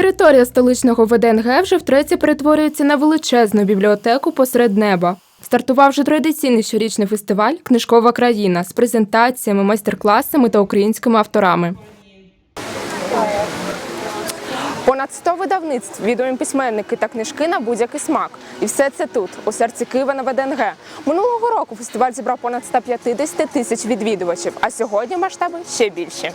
Територія столичного ВДНГ вже втретє перетворюється на величезну бібліотеку посеред неба. Стартував вже традиційний щорічний фестиваль Книжкова країна з презентаціями, майстер-класами та українськими авторами. Понад 100 видавництв, відомі письменники та книжки на будь-який смак. І все це тут, у серці Києва на ВДНГ. Минулого року фестиваль зібрав понад 150 тисяч відвідувачів, а сьогодні масштаби ще більші.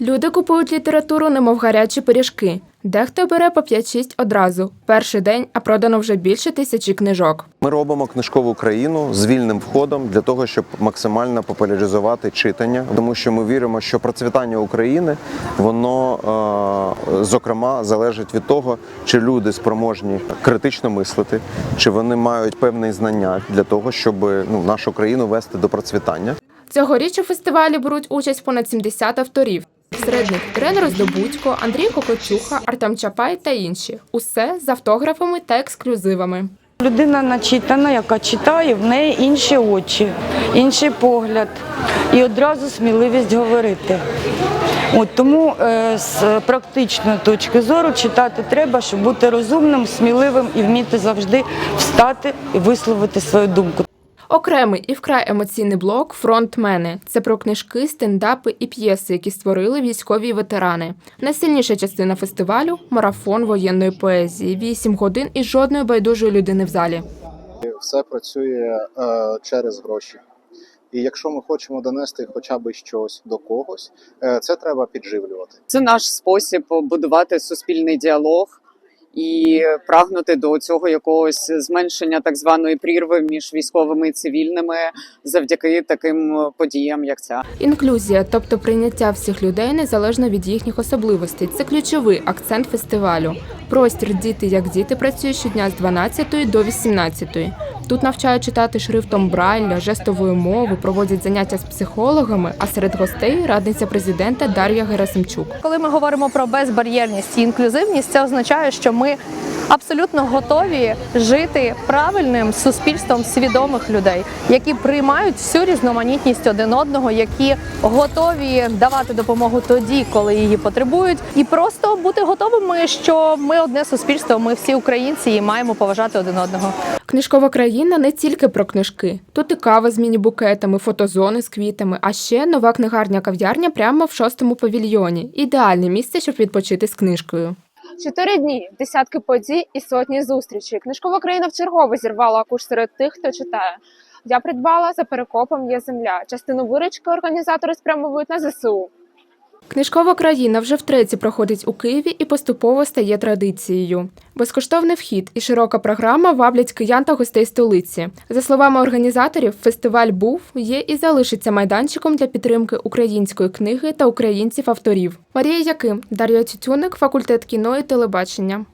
Люди купують літературу, немов гарячі пиріжки. Дехто бере по 5-6 одразу. Перший день, а продано вже більше тисячі книжок. Ми робимо книжкову країну з вільним входом для того, щоб максимально популяризувати читання, тому що ми віримо, що процвітання України воно е, зокрема залежить від того, чи люди спроможні критично мислити, чи вони мають певні знання для того, щоб ну, нашу країну вести до процвітання. Цьогоріч у фестивалі беруть участь понад 70 авторів. Серед них Ірина Роздобудько, Андрій Кокочуха, Артем Чапай та інші. Усе з автографами та ексклюзивами. Людина начитана, яка читає, в неї інші очі, інший погляд і одразу сміливість говорити. От тому е, з практичної точки зору читати треба, щоб бути розумним, сміливим і вміти завжди встати і висловити свою думку. Окремий і вкрай емоційний блок Фронтмени. Це про книжки, стендапи і п'єси, які створили військові ветерани. Найсильніша частина фестивалю марафон воєнної поезії. Вісім годин і жодної байдужої людини в залі. все працює е, через гроші. І якщо ми хочемо донести хоча б щось до когось, е, це треба підживлювати. Це наш спосіб будувати суспільний діалог і прагнути до цього якогось зменшення так званої прірви між військовими і цивільними завдяки таким подіям, як ця. Інклюзія, тобто прийняття всіх людей незалежно від їхніх особливостей. Це ключовий акцент фестивалю. Простір діти як діти працює щодня з 12 до 18. Тут навчають читати шрифтом Брайля, жестовою мовою, проводять заняття з психологами. А серед гостей радниця президента Дар'я Герасимчук. Коли ми говоримо про безбар'єрність і інклюзивність, це означає, що ми абсолютно готові жити правильним суспільством свідомих людей, які приймають всю різноманітність один одного, які готові давати допомогу тоді, коли її потребують, і просто бути готовими, що ми одне суспільство, ми всі українці і маємо поважати один одного. Книжкова країна не тільки про книжки. Тут і кава з міні-букетами, фотозони з квітами, а ще нова книгарня кав'ярня прямо в шостому павільйоні. Ідеальне місце, щоб відпочити з книжкою. Чотири дні, десятки подій і сотні зустрічей. Книжкова країна вчергово зірвала куш серед тих, хто читає. Я придбала за перекопом є земля. Частину виручки організатори спрямовують на ЗСУ. Книжкова країна вже втретє проходить у Києві і поступово стає традицією. Безкоштовний вхід і широка програма ваблять киян та гостей столиці. За словами організаторів, фестиваль був, є і залишиться майданчиком для підтримки української книги та українців-авторів. Марія Яким, Дар'я Тютюник, факультет кіно і телебачення.